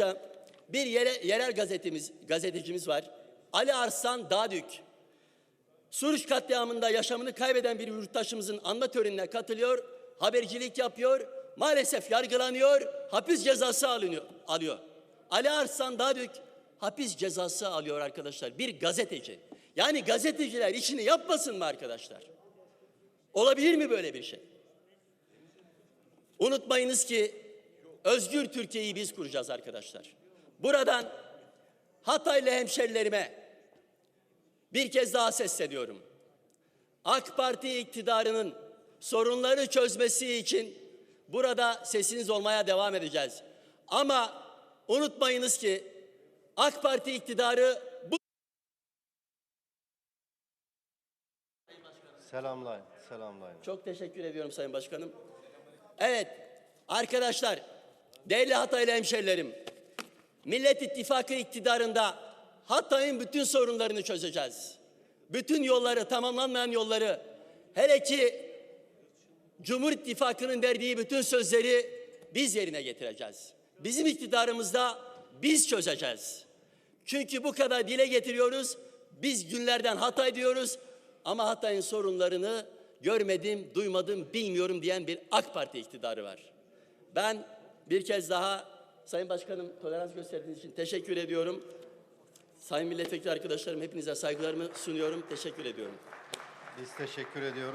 Ayrıca bir yere, yerel gazetemiz, gazetecimiz var. Ali Arslan Dağdük. Suruç katliamında yaşamını kaybeden bir yurttaşımızın anma törenine katılıyor, habercilik yapıyor, maalesef yargılanıyor, hapis cezası alınıyor, alıyor. Ali Arslan Dağdük hapis cezası alıyor arkadaşlar, bir gazeteci. Yani gazeteciler işini yapmasın mı arkadaşlar? Olabilir mi böyle bir şey? Unutmayınız ki özgür Türkiye'yi biz kuracağız arkadaşlar. Buradan Hataylı hemşerilerime bir kez daha sesleniyorum. AK Parti iktidarının sorunları çözmesi için burada sesiniz olmaya devam edeceğiz. Ama unutmayınız ki AK Parti iktidarı bu Selamlayın, selamlayın. Çok teşekkür ediyorum Sayın Başkanım. Evet arkadaşlar, değerli Hataylı hemşerilerim, Millet İttifakı iktidarında Hatay'ın bütün sorunlarını çözeceğiz. Bütün yolları, tamamlanmayan yolları, hele ki Cumhur İttifakı'nın verdiği bütün sözleri biz yerine getireceğiz. Bizim iktidarımızda biz çözeceğiz. Çünkü bu kadar dile getiriyoruz. Biz günlerden Hatay diyoruz ama Hatay'ın sorunlarını görmedim, duymadım, bilmiyorum diyen bir AK Parti iktidarı var. Ben bir kez daha Sayın Başkanım tolerans gösterdiğiniz için teşekkür ediyorum. Sayın milletvekili arkadaşlarım hepinize saygılarımı sunuyorum. Teşekkür ediyorum. Biz teşekkür ediyoruz.